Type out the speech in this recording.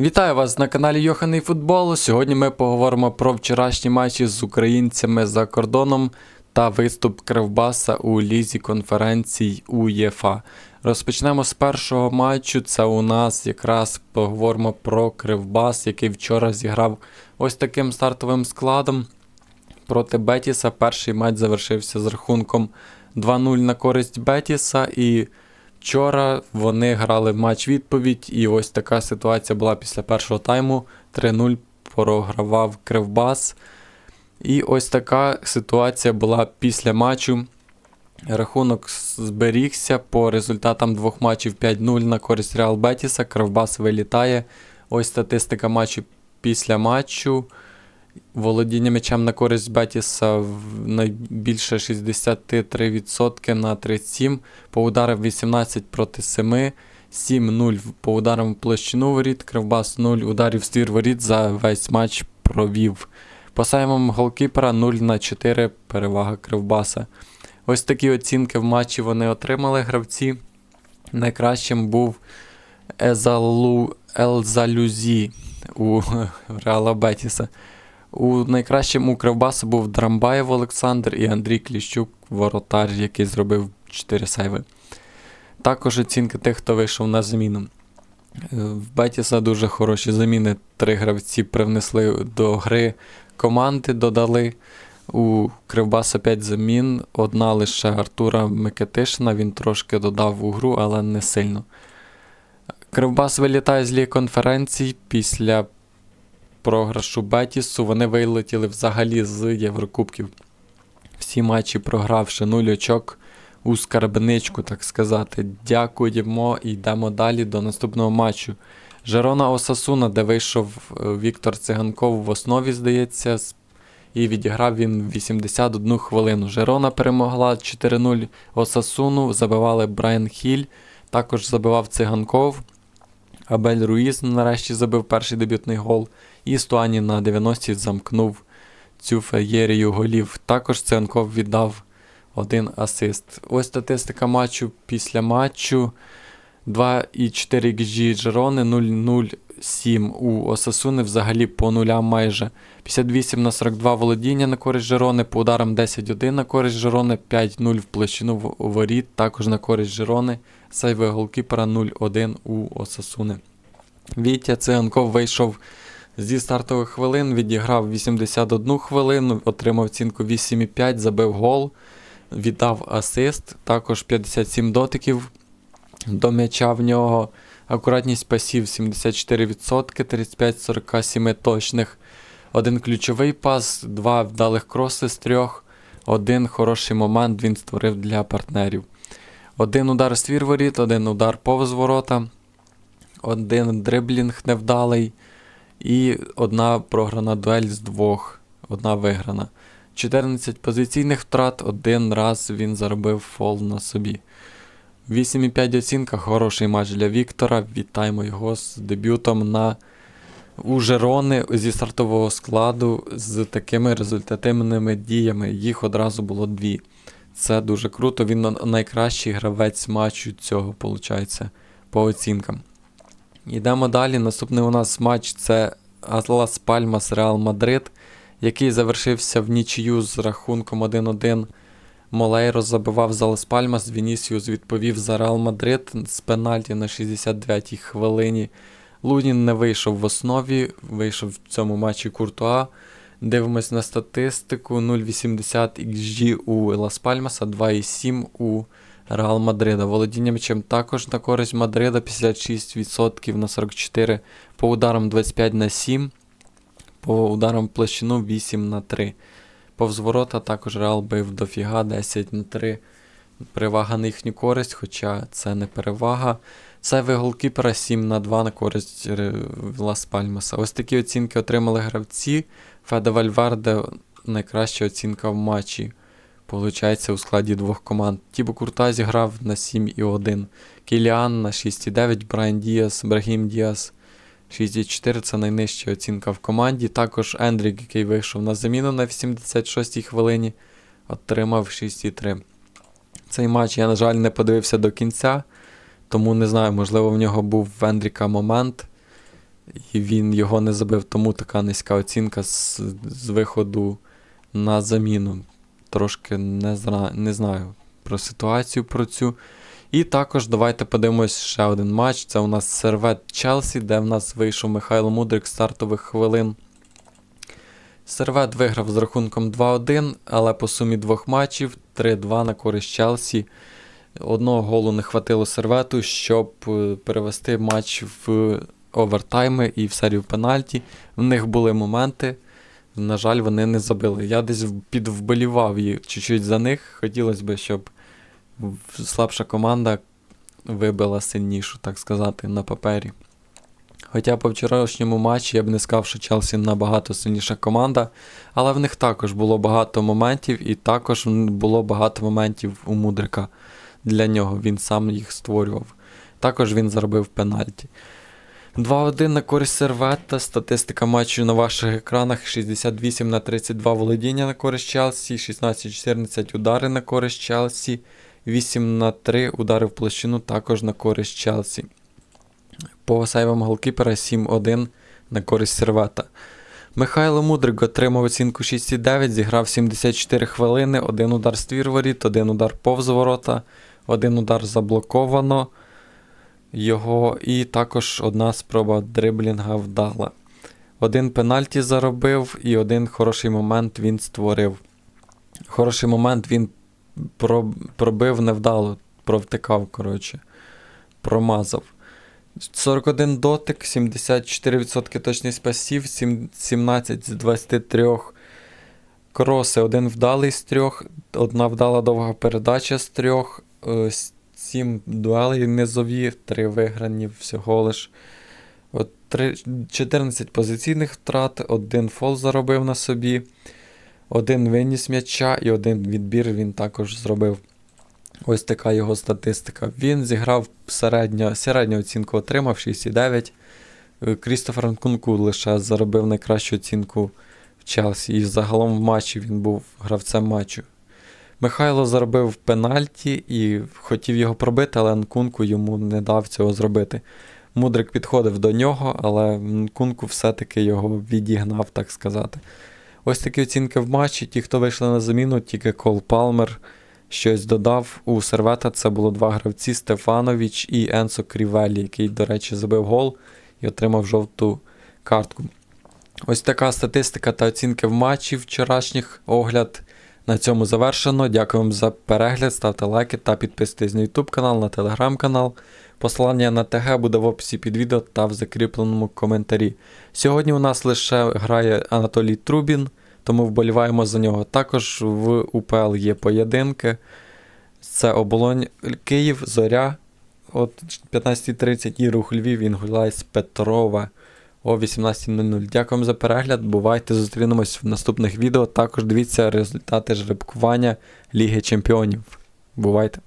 Вітаю вас на каналі Йоханий Футбол. Сьогодні ми поговоримо про вчорашні матчі з українцями за кордоном та виступ Кривбаса у лізі конференцій УЄФА. Розпочнемо з першого матчу. Це у нас якраз поговоримо про Кривбас, який вчора зіграв ось таким стартовим складом проти Бетіса. Перший матч завершився з рахунком 2-0 на користь Бетіса. І вчора вони грали матч відповідь. І ось така ситуація була після першого тайму. 3-0 програвав Кривбас. І ось така ситуація була після матчу. Рахунок зберігся по результатам двох матчів 5-0 на користь Реал Бетіса. Кривбас вилітає. Ось статистика матчу після матчу. Володіння м'ячем на користь Бетіса найбільше 63% на 37. По ударам 18 проти 7. 7-0 по ударам в площину воріт. Кривбас 0 ударів ствір воріт за весь матч провів. По саймам голкіпера 0 на 4 перевага Кривбаса. Ось такі оцінки в матчі вони отримали гравці. Найкращим був Езалу Елзалюзі у Реала Бетіса. У найкращим у Кривбаса був Драмбаєв Олександр і Андрій Кліщук, воротар, який зробив 4 сейви. Також оцінки тих, хто вийшов на заміну. Е, В Бетіса дуже хороші заміни. Три гравці привнесли до гри команди, додали. У Кривбаса 5 замін, одна лише Артура Микитишина, він трошки додав у гру, але не сильно. Кривбас вилітає з ліги конференцій після програшу Бетісу. Вони вилетіли взагалі з Єврокубків. Всі матчі програвши 0 очок у скарбничку, так сказати. Дякуємо і йдемо далі до наступного матчу. Жерона Осасуна, де вийшов е, Віктор Циганков в основі, здається, і відіграв він 81 хвилину. Жерона перемогла 4-0 Осасуну, забивали Брайан Хіль, також забивав Циганков. Абель Руїз нарешті забив перший дебютний гол. І Стуані на 90-й замкнув цю феєрію голів. Також Циганков віддав один асист. Ось статистика матчу після матчу. 2,4 XG Жерони, 0,07 у Осасуни, взагалі по нулям майже. 58 на 42 володіння на користь Жерони, по ударам 10-1 на користь Жерони, 5-0 в площину в- воріт, також на користь Жерони. Сейви голкіпера 0-1 у Осасуни. Вітя Циганков вийшов зі стартових хвилин, відіграв 81 хвилину, отримав оцінку 8,5, забив гол, віддав асист, також 57 дотиків до м'яча в нього. Акуратність пасів 74%, 35-47 точних. Один ключовий пас, два вдалих кроси з трьох, один хороший момент він створив для партнерів. Один удар з твір воріт, один удар повз ворота, один дриблінг невдалий і одна програна дуель з двох, одна виграна. 14 позиційних втрат, один раз він заробив фол на собі. 8,5 оцінка, хороший матч для Віктора. Вітаємо його з дебютом на у Жерони зі стартового складу з такими результативними діями. Їх одразу було дві. Це дуже круто. Він найкращий гравець матчу цього, виходить, по оцінкам. Йдемо далі. Наступний у нас матч це Атлас Пальмас Реал Мадрид, який завершився в нічию з рахунком 1-1. Молейро забивав за Лас Пальмас, Вінісіус відповів за Реал Мадрид з пенальті на 69-й хвилині. Лунін не вийшов в основі, вийшов в цьому матчі Куртуа. Дивимось на статистику: 0,80 XG у Лас Пальмаса, 2,7 у Реал Мадрида. Володіння м'ячем також на користь Мадрида 56% на 44, по ударам 25 на 7, по ударам площину 8 на 3. Повз ворота також Реал бив дофіга 10 на 3. Перевага на їхню користь, хоча це не перевага. Сейви голкіпера 7 на 2 на користь Лас Пальмаса. Ось такі оцінки отримали гравці. Феде Вальварде найкраща оцінка в матчі. Получається у складі двох команд. Тібо Курта зіграв на 7,1. Кіліан на 6,9, Брайан Діас, Брагім Діас 6,4 це найнижча оцінка в команді. Також Ендрік, який вийшов на заміну на 86-й хвилині, отримав 6,3. Цей матч я, на жаль, не подивився до кінця, тому не знаю, можливо, в нього був в Ендріка момент. і він його не забив, тому така низька оцінка з, з виходу на заміну. Трошки не, зра... не знаю про ситуацію про цю. І також давайте подивимось ще один матч. Це у нас сервет Челсі, де в нас вийшов Михайло Мудрик з стартових хвилин. Сервет виграв з рахунком 2-1, але по сумі двох матчів 3-2 на користь Челсі. Одного голу не хватило сервету, щоб е, перевести матч в овертайми і в серію пенальті. В них були моменти. На жаль, вони не забили. Я десь підвболівав їх чуть-чуть за них. Хотілося б, щоб слабша команда вибила сильнішу, так сказати, на папері. Хоча по вчорашньому матчі я б не сказав, що Челсі набагато сильніша команда, але в них також було багато моментів, і також було багато моментів у Мудрика для нього. Він сам їх створював. Також він заробив пенальті. 2-1 на користь сервета. Статистика матчу на ваших екранах: 68 на 32 володіння на користь Челсі, 16-14 удари на користь Челсі, 8 на 3 удари в площину також на користь Челсі. По сейвам голкіпера 7-1 на користь сервета. Михайло Мудрик отримав оцінку 6,9, зіграв 74 хвилини, один удар з воріт, один удар повз ворота, один удар заблоковано його, і також одна спроба дриблінга вдала. Один пенальті заробив, і один хороший момент він створив. Хороший момент він пробив невдало, провтикав, коротше, промазав. 41 дотик, 74% точність пасів, сім- 17 з 23 кроси, один вдалий з трьох, одна вдала довга передача з трьох, 7 дуелей низові, 3 виграні всього лиш. От, три- 14 позиційних втрат, один фол заробив на собі, один виніс м'яча і один відбір він також зробив. Ось така його статистика. Він зіграв середньо, середню оцінку отримав 6,9. Е, Крістофер Нкунку лише заробив найкращу оцінку в Челсі. І загалом в матчі він був гравцем матчу. Михайло заробив пенальті і хотів його пробити, але Нкунку йому не дав цього зробити. Мудрик підходив до нього, але Нкунку все-таки його відігнав, так сказати. Ось такі оцінки в матчі. Ті, хто вийшли на заміну, тільки Кол Палмер щось додав. У сервета це було два гравці Стефанович і Енсо Крівелі, який, до речі, забив гол і отримав жовту картку. Ось така статистика та оцінки в матчі вчорашніх огляд. На цьому завершено. Дякую вам за перегляд. Ставте лайки та підписуйтесь на YouTube канал, на телеграм канал. Посилання на ТГ буде в описі під відео та в закріпленому коментарі. Сьогодні у нас лише грає Анатолій Трубін, тому вболіваємо за нього. Також в УПЛ є поєдинки. Це оболонь Київ, Зоря от 15.30 і рух Львів, Інгулайс Петрова о 18.00. Дякуємо за перегляд. Бувайте, зустрінемось в наступних відео. Також дивіться результати жеребкування Ліги Чемпіонів. Бувайте!